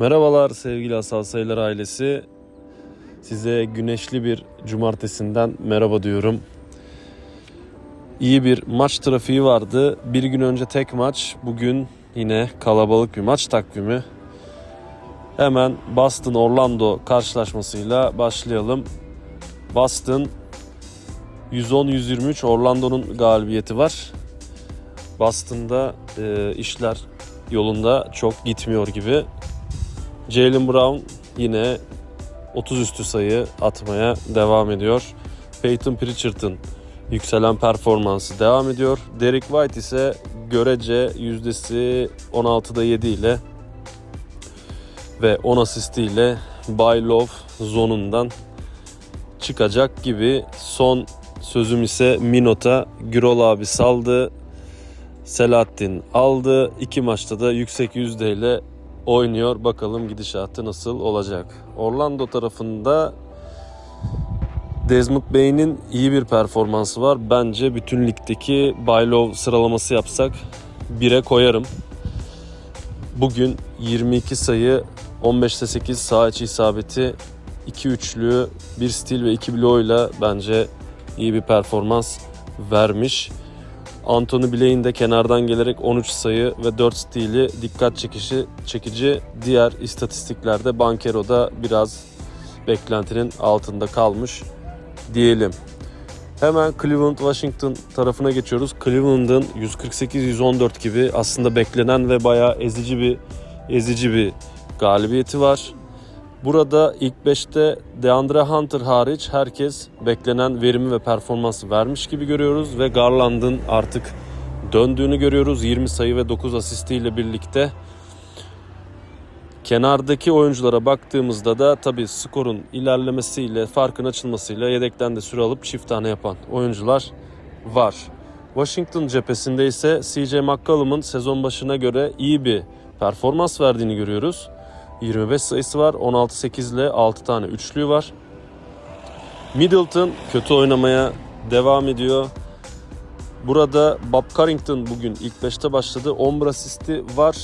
Merhabalar sevgili Asal Sayılar ailesi. Size güneşli bir cumartesinden merhaba diyorum. İyi bir maç trafiği vardı. Bir gün önce tek maç, bugün yine kalabalık bir maç takvimi. Hemen Boston Orlando karşılaşmasıyla başlayalım. Boston 110-123 Orlando'nun galibiyeti var. Boston'da e, işler yolunda çok gitmiyor gibi. Jalen Brown yine 30 üstü sayı atmaya devam ediyor. Peyton Pritchard'ın yükselen performansı devam ediyor. Derek White ise görece yüzdesi 16'da 7 ile ve 10 asistiyle By Love zonundan çıkacak gibi. Son sözüm ise Minot'a Gürol abi saldı. Selahattin aldı. İki maçta da yüksek yüzdeyle oynuyor. Bakalım gidişatı nasıl olacak. Orlando tarafında Desmond Bey'in iyi bir performansı var. Bence bütün ligdeki Baylov sıralaması yapsak 1'e koyarım. Bugün 22 sayı, 15'te 8 sağ içi isabeti, 2 üçlü, 1 stil ve 2 bloğuyla bence iyi bir performans vermiş. Anthony Blaine de kenardan gelerek 13 sayı ve 4 stili dikkat çekişi çekici. Diğer istatistiklerde Bankero da biraz beklentinin altında kalmış diyelim. Hemen Cleveland Washington tarafına geçiyoruz. Cleveland'ın 148-114 gibi aslında beklenen ve bayağı ezici bir ezici bir galibiyeti var. Burada ilk 5'te DeAndre Hunter hariç herkes beklenen verimi ve performansı vermiş gibi görüyoruz ve Garland'ın artık döndüğünü görüyoruz. 20 sayı ve 9 asistiyle birlikte. Kenardaki oyunculara baktığımızda da tabii skorun ilerlemesiyle, farkın açılmasıyla yedekten de süre alıp çift tane yapan oyuncular var. Washington cephesinde ise CJ McCollum'un sezon başına göre iyi bir performans verdiğini görüyoruz. 25 sayısı var. 16-8 ile 6 tane üçlüğü var. Middleton kötü oynamaya devam ediyor. Burada Bob Carrington bugün ilk 5'te başladı. 11 asisti var.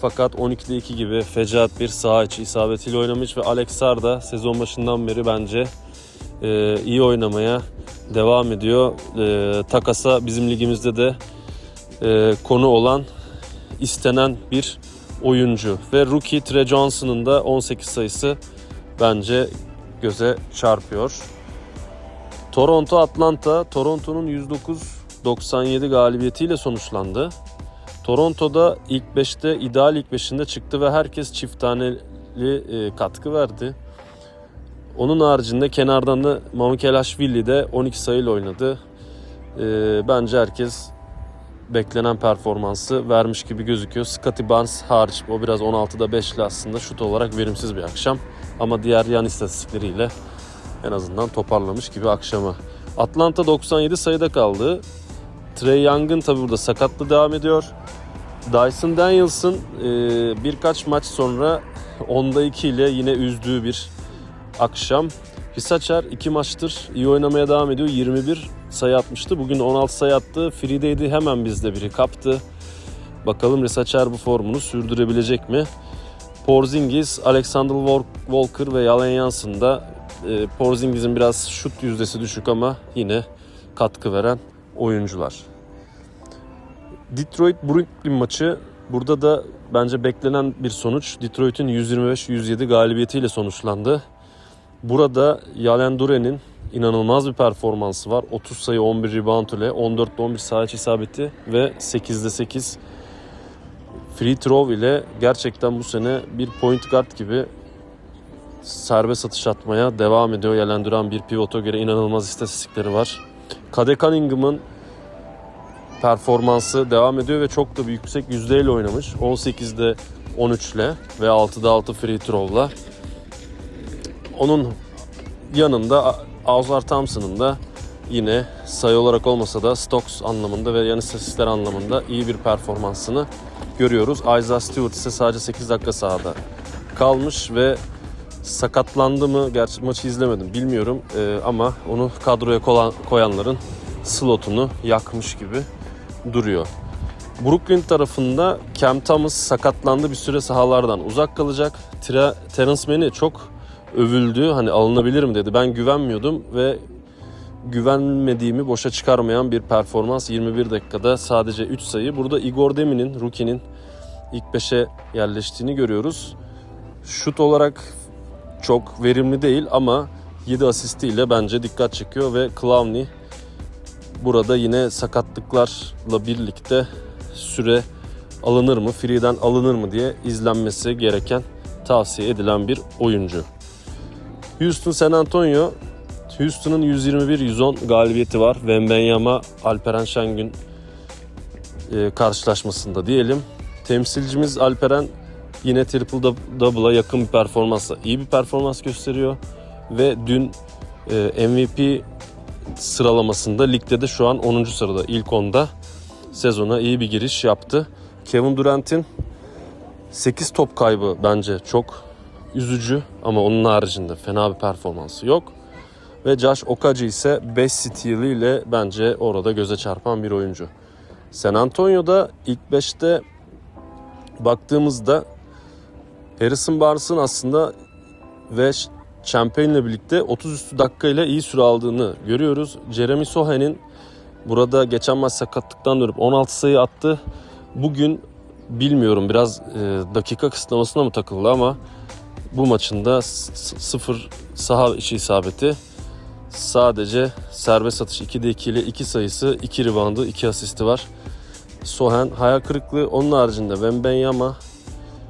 Fakat 12'de 2 gibi fecaat bir saha içi isabetiyle oynamış ve Alex Sarr da sezon başından beri bence e, iyi oynamaya devam ediyor. E, takasa bizim ligimizde de e, konu olan istenen bir oyuncu. Ve rookie Trey Johnson'ın da 18 sayısı bence göze çarpıyor. Toronto Atlanta, Toronto'nun 109-97 galibiyetiyle sonuçlandı. Toronto'da ilk 5'te ideal ilk 5'inde çıktı ve herkes çift taneli e, katkı verdi. Onun haricinde kenardan da Mamukelashvili de 12 sayıyla oynadı. E, bence herkes beklenen performansı vermiş gibi gözüküyor. Scotty Barnes hariç o biraz 16'da 5'li aslında şut olarak verimsiz bir akşam. Ama diğer yan istatistikleriyle en azından toparlamış gibi akşama. Atlanta 97 sayıda kaldı. Trey Young'ın tabi burada sakatlı devam ediyor. Dyson Daniels'ın e, birkaç maç sonra 10'da 2 ile yine üzdüğü bir akşam. Hisaçar 2 maçtır iyi oynamaya devam ediyor. 21 sayı atmıştı. Bugün 16 sayı attı. Free'deydi hemen bizde biri kaptı. Bakalım Risaçar bu formunu sürdürebilecek mi? Porzingis, Alexander Walker ve Jalen Johnson da e, Porzingis'in biraz şut yüzdesi düşük ama yine katkı veren oyuncular. Detroit Brooklyn maçı burada da bence beklenen bir sonuç. Detroit'in 125-107 galibiyetiyle sonuçlandı. Burada Yalen Duren'in inanılmaz bir performansı var. 30 sayı 11 rebound ile 14'te 11 saha içi isabeti ve 8'de 8 free throw ile gerçekten bu sene bir point guard gibi serbest atış atmaya devam ediyor. Yalen Duran bir pivota göre inanılmaz istatistikleri var. Kade Cunningham'ın performansı devam ediyor ve çok da bir yüksek yüzdeyle oynamış. 18'de 13 ile ve 6'da 6 free throw'la. Onun yanında Thompson'ın da yine sayı olarak olmasa da stocks anlamında ve yan istatistikler anlamında iyi bir performansını görüyoruz. Isaiah Stewart ise sadece 8 dakika sahada kalmış ve sakatlandı mı? Gerçi maçı izlemedim bilmiyorum ee, ama onu kadroya koyan, koyanların slotunu yakmış gibi duruyor. Brooklyn tarafında Cam Thomas sakatlandı bir süre sahalardan uzak kalacak. Terence Mann çok övüldü. Hani alınabilir mi dedi. Ben güvenmiyordum ve güvenmediğimi boşa çıkarmayan bir performans. 21 dakikada sadece 3 sayı. Burada Igor Demin'in, rookie'nin ilk 5'e yerleştiğini görüyoruz. Şut olarak çok verimli değil ama 7 asistiyle bence dikkat çekiyor ve Clowney burada yine sakatlıklarla birlikte süre alınır mı, free'den alınır mı diye izlenmesi gereken, tavsiye edilen bir oyuncu. Houston San Antonio Houston'ın 121-110 galibiyeti var. Wembenyama Alperen Şengün e, karşılaşmasında diyelim. Temsilcimiz Alperen yine triple double'a yakın bir performansla iyi bir performans gösteriyor ve dün e, MVP sıralamasında ligde de şu an 10. sırada ilk 10'da sezona iyi bir giriş yaptı. Kevin Durant'in 8 top kaybı bence çok üzücü ama onun haricinde fena bir performansı yok. Ve Josh Okaci ise 5 steal'iyle bence orada göze çarpan bir oyuncu. San Antonio'da ilk 5'te baktığımızda Harrison Barnes'ın aslında ve Champagne'le birlikte 30 üstü dakikayla iyi süre aldığını görüyoruz. Jeremy Sohan'in burada geçen maç sakatlıktan dönüp 16 sayı attı. Bugün bilmiyorum biraz e, dakika kısıtlamasına mı takıldı ama bu maçında sıfır saha içi isabeti sadece serbest atış 2'de 2 ile 2 sayısı 2 reboundu 2 asisti var. Sohan hayal kırıklığı onun haricinde Wembenyama,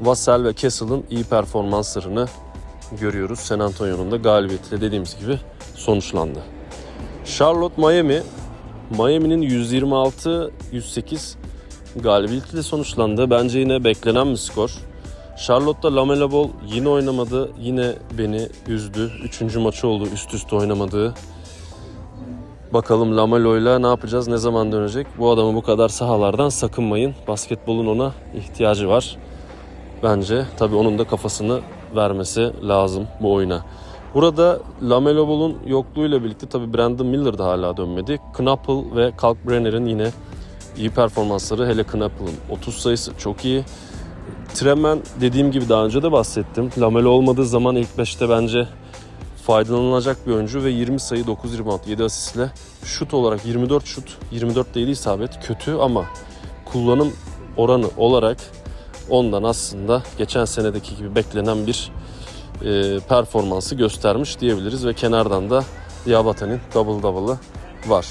Vassell ve Castle'ın iyi performanslarını görüyoruz. San Antonio'nun da galibiyetiyle dediğimiz gibi sonuçlandı. Charlotte Miami Miami'nin 126-108 galibiyetiyle sonuçlandı. Bence yine beklenen bir skor. Charlotte'da Lamela Ball yine oynamadı. Yine beni üzdü. Üçüncü maçı oldu üst üste oynamadığı. Bakalım Lamelo'yla ne yapacağız, ne zaman dönecek? Bu adamı bu kadar sahalardan sakınmayın. Basketbolun ona ihtiyacı var. Bence tabii onun da kafasını vermesi lazım bu oyuna. Burada Lamelo Ball'un yokluğuyla birlikte tabii Brandon Miller da hala dönmedi. Knappel ve Kalkbrenner'in yine iyi performansları. Hele Knappel'ın 30 sayısı çok iyi. Tremen dediğim gibi daha önce de bahsettim. Lamelo olmadığı zaman ilk 5'te bence faydalanılacak bir oyuncu ve 20 sayı 9 rebound 7 asistle şut olarak 24 şut 24 değil isabet kötü ama kullanım oranı olarak ondan aslında geçen senedeki gibi beklenen bir e, performansı göstermiş diyebiliriz ve kenardan da Diabate'nin double double'ı var.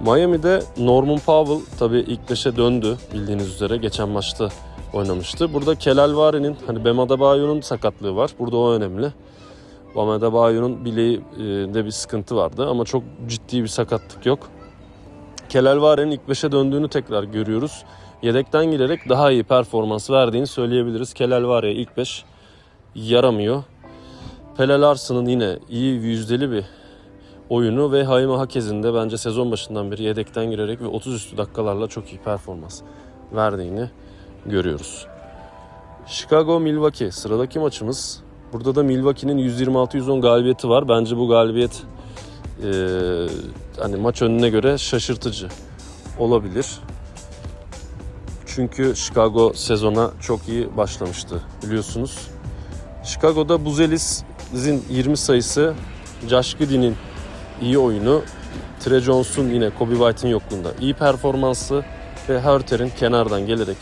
Miami'de Norman Powell tabii ilk 5'e döndü bildiğiniz üzere geçen maçta oynamıştı. Burada Kelal Vari'nin hani Bam Adebayo'nun sakatlığı var. Burada o önemli. Bam Adebayo'nun bileğinde bir sıkıntı vardı ama çok ciddi bir sakatlık yok. Kelal Vari'nin ilk 5'e döndüğünü tekrar görüyoruz. Yedekten girerek daha iyi performans verdiğini söyleyebiliriz. Kelal Vari'ye ilk 5 yaramıyor. Pele Larson'ın yine iyi yüzdeli bir oyunu ve Hayme Hakez'in de bence sezon başından beri yedekten girerek ve 30 üstü dakikalarla çok iyi performans verdiğini görüyoruz. Chicago Milwaukee sıradaki maçımız. Burada da Milwaukee'nin 126-110 galibiyeti var. Bence bu galibiyet eee, hani maç önüne göre şaşırtıcı olabilir. Çünkü Chicago sezona çok iyi başlamıştı biliyorsunuz. Chicago'da Buzelis'in 20 sayısı, Josh Giddey'nin iyi oyunu, Tre Jones'un yine Kobe White'in yokluğunda iyi performansı ve Hurter'in kenardan gelerek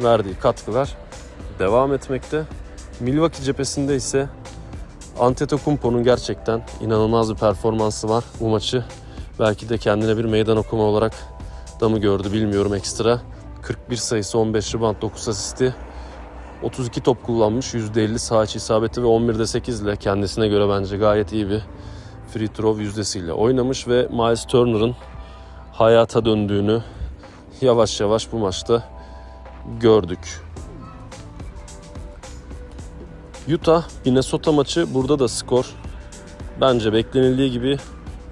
verdiği katkılar devam etmekte. Milwaukee cephesinde ise Antetokounmpo'nun gerçekten inanılmaz bir performansı var. Bu maçı belki de kendine bir meydan okuma olarak da mı gördü bilmiyorum ekstra. 41 sayısı, 15 rebound, 9 asisti. 32 top kullanmış, %50 sağ içi isabeti ve 11'de 8 ile kendisine göre bence gayet iyi bir free throw yüzdesiyle oynamış ve Miles Turner'ın hayata döndüğünü yavaş yavaş bu maçta gördük. Utah Minnesota maçı burada da skor bence beklenildiği gibi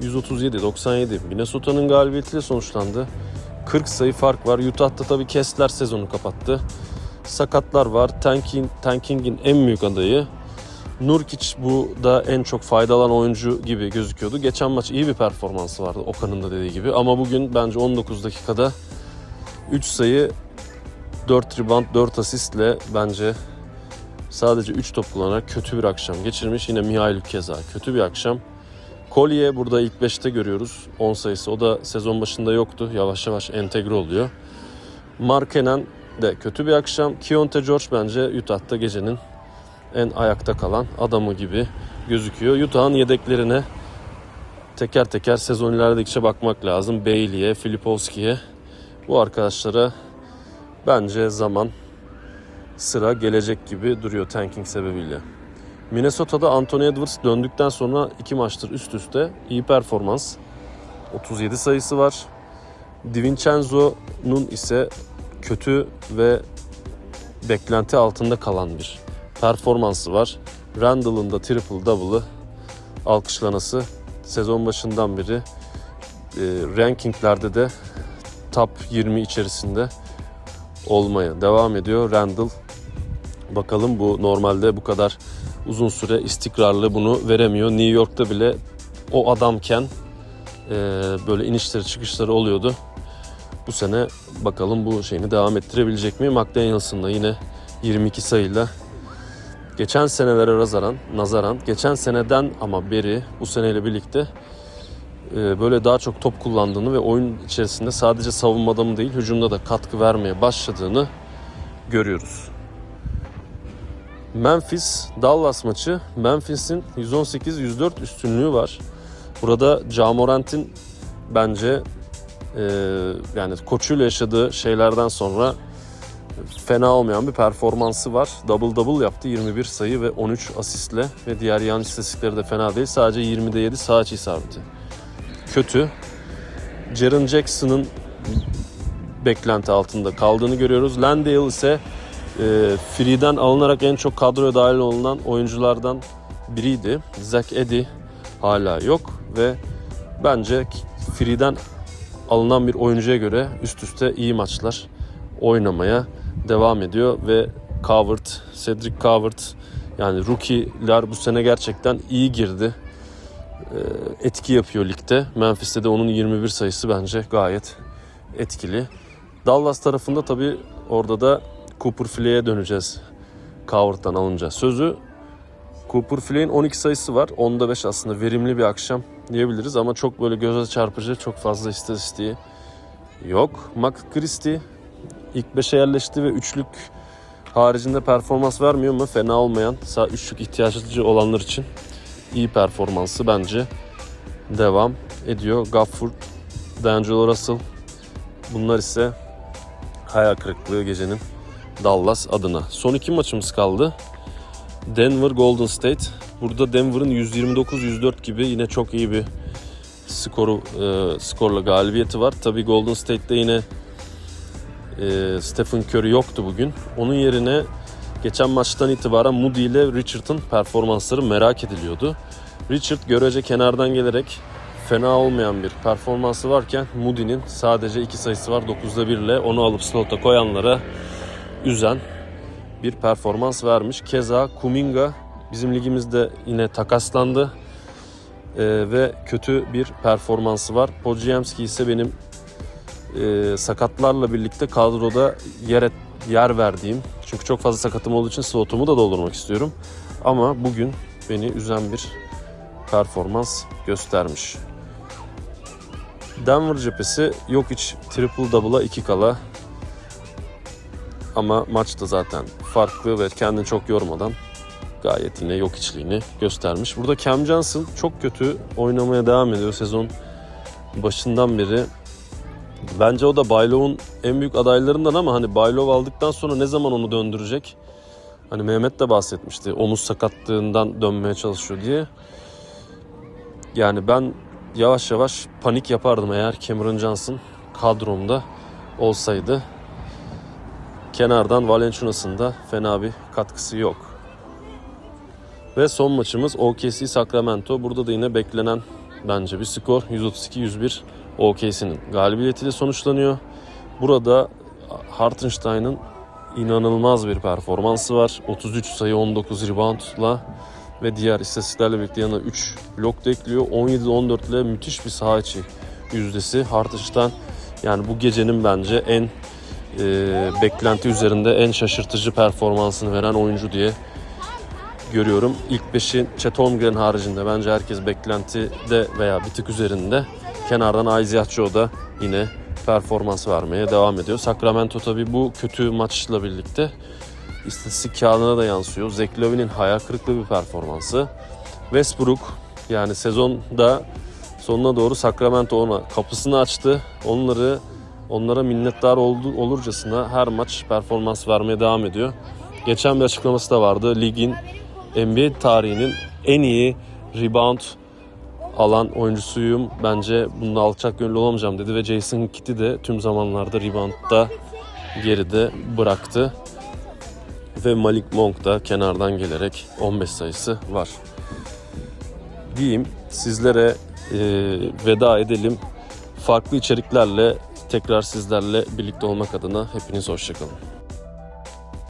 137-97 Minnesota'nın galibiyetiyle sonuçlandı. 40 sayı fark var. Utah'ta tabii Kessler sezonu kapattı. Sakatlar var. Tanking, Tanking'in en büyük adayı. Nurkic bu da en çok faydalan oyuncu gibi gözüküyordu. Geçen maç iyi bir performansı vardı Okan'ın da dediği gibi. Ama bugün bence 19 dakikada 3 sayı 4 rebound 4 asistle bence sadece 3 top kullanarak kötü bir akşam geçirmiş. Yine Mihail keza kötü bir akşam. Kolye burada ilk 5'te görüyoruz 10 sayısı. O da sezon başında yoktu. Yavaş yavaş entegre oluyor. Markenen de kötü bir akşam. Kionte George bence Utah'ta gecenin en ayakta kalan adamı gibi gözüküyor. Utah'ın yedeklerine teker teker sezon ilerledikçe bakmak lazım. Bailey'e, Filipowski'ye. Bu arkadaşlara bence zaman sıra gelecek gibi duruyor tanking sebebiyle. Minnesota'da Anthony Edwards döndükten sonra iki maçtır üst üste iyi performans. 37 sayısı var. DiVincenzo'nun ise kötü ve beklenti altında kalan bir performansı var. Randall'ın da triple double'ı alkışlanası sezon başından beri e, rankinglerde de top 20 içerisinde olmaya devam ediyor. Randall bakalım bu normalde bu kadar uzun süre istikrarlı bunu veremiyor. New York'ta bile o adamken e, böyle inişleri çıkışları oluyordu. Bu sene bakalım bu şeyini devam ettirebilecek mi? McDaniels'ın da yine 22 sayıyla geçen senelere nazaran, nazaran geçen seneden ama beri bu seneyle birlikte böyle daha çok top kullandığını ve oyun içerisinde sadece savunmada mı değil hücumda da katkı vermeye başladığını görüyoruz. Memphis Dallas maçı. Memphis'in 118-104 üstünlüğü var. Burada Jamorant'in bence e, yani koçuyla yaşadığı şeylerden sonra fena olmayan bir performansı var. Double double yaptı 21 sayı ve 13 asistle ve diğer yan istatistikleri de fena değil. Sadece 20'de 7 sağ içi isabeti. Kötü. Jaren Jackson'ın beklenti altında kaldığını görüyoruz. Landale ise e, Free'den alınarak en çok kadroya dahil olunan oyunculardan biriydi. Zach Edey hala yok ve bence Free'den alınan bir oyuncuya göre üst üste iyi maçlar oynamaya devam ediyor ve Coward, Cedric Coward yani rookie'ler bu sene gerçekten iyi girdi. E, etki yapıyor ligde. Memphis'te de onun 21 sayısı bence gayet etkili. Dallas tarafında tabii orada da Cooper Flea'ya döneceğiz. Coward'dan alınca sözü. Cooper Flea'nın 12 sayısı var. 10'da 5 aslında verimli bir akşam diyebiliriz ama çok böyle göze çarpıcı, çok fazla istatistiği yok. Mark Christie ilk 5'e yerleşti ve üçlük haricinde performans vermiyor mu? Fena olmayan, sağ üçlük ihtiyaçlı olanlar için iyi performansı bence devam ediyor. Gafford, D'Angelo Russell bunlar ise hayal kırıklığı gecenin Dallas adına. Son iki maçımız kaldı. Denver Golden State. Burada Denver'ın 129-104 gibi yine çok iyi bir skoru e, skorla galibiyeti var. Tabi Golden State'de yine e, Stephen Curry yoktu bugün. Onun yerine geçen maçtan itibaren Moody ile Richard'ın performansları merak ediliyordu. Richard görece kenardan gelerek fena olmayan bir performansı varken Moody'nin sadece iki sayısı var 9'da 1 ile onu alıp slota koyanlara üzen bir performans vermiş. Keza Kuminga bizim ligimizde yine takaslandı ee, ve kötü bir performansı var. Podziemski ise benim e, sakatlarla birlikte kadroda yer, et, yer verdiğim çünkü çok fazla sakatım olduğu için slotumu da doldurmak istiyorum. Ama bugün beni üzen bir performans göstermiş. Denver cephesi yok hiç triple double'a 2 kala ama maçta zaten farklı ve kendini çok yormadan gayet yine yok içliğini göstermiş. Burada Cam Johnson çok kötü oynamaya devam ediyor sezon başından beri. Bence o da Baylov'un en büyük adaylarından ama hani Baylov aldıktan sonra ne zaman onu döndürecek? Hani Mehmet de bahsetmişti omuz sakatlığından dönmeye çalışıyor diye. Yani ben yavaş yavaş panik yapardım eğer Cameron Johnson kadromda olsaydı. Kenardan Valenciunas'ın da fena bir katkısı yok. Ve son maçımız OKC Sacramento. Burada da yine beklenen bence bir skor. 132-101 OKC'nin galibiyetiyle sonuçlanıyor. Burada Hartenstein'ın inanılmaz bir performansı var. 33 sayı 19 reboundla ve diğer istatistiklerle birlikte yanına 3 blok da ekliyor. 17-14 ile müthiş bir saha içi yüzdesi. Hartenstein yani bu gecenin bence en e, beklenti üzerinde en şaşırtıcı performansını veren oyuncu diye görüyorum. İlk 5'in Chet Holmgren haricinde bence herkes beklentide veya bir tık üzerinde. Kenardan Joe da yine performans vermeye devam ediyor. Sacramento tabii bu kötü maçla birlikte istatistik kağıdına da yansıyor. Zach Lovin'in hayal kırıklığı bir performansı. Westbrook yani sezonda sonuna doğru Sacramento ona kapısını açtı. Onları onlara minnettar oldu, olurcasına her maç performans vermeye devam ediyor. Geçen bir açıklaması da vardı. Ligin NBA tarihinin en iyi rebound alan oyuncusuyum. Bence bununla alçak gönüllü olamayacağım dedi ve Jason Kidd'i de tüm zamanlarda reboundda geride bıraktı. Ve Malik Monk da kenardan gelerek 15 sayısı var. Diyeyim sizlere e, veda edelim. Farklı içeriklerle tekrar sizlerle birlikte olmak adına hepiniz hoşçakalın.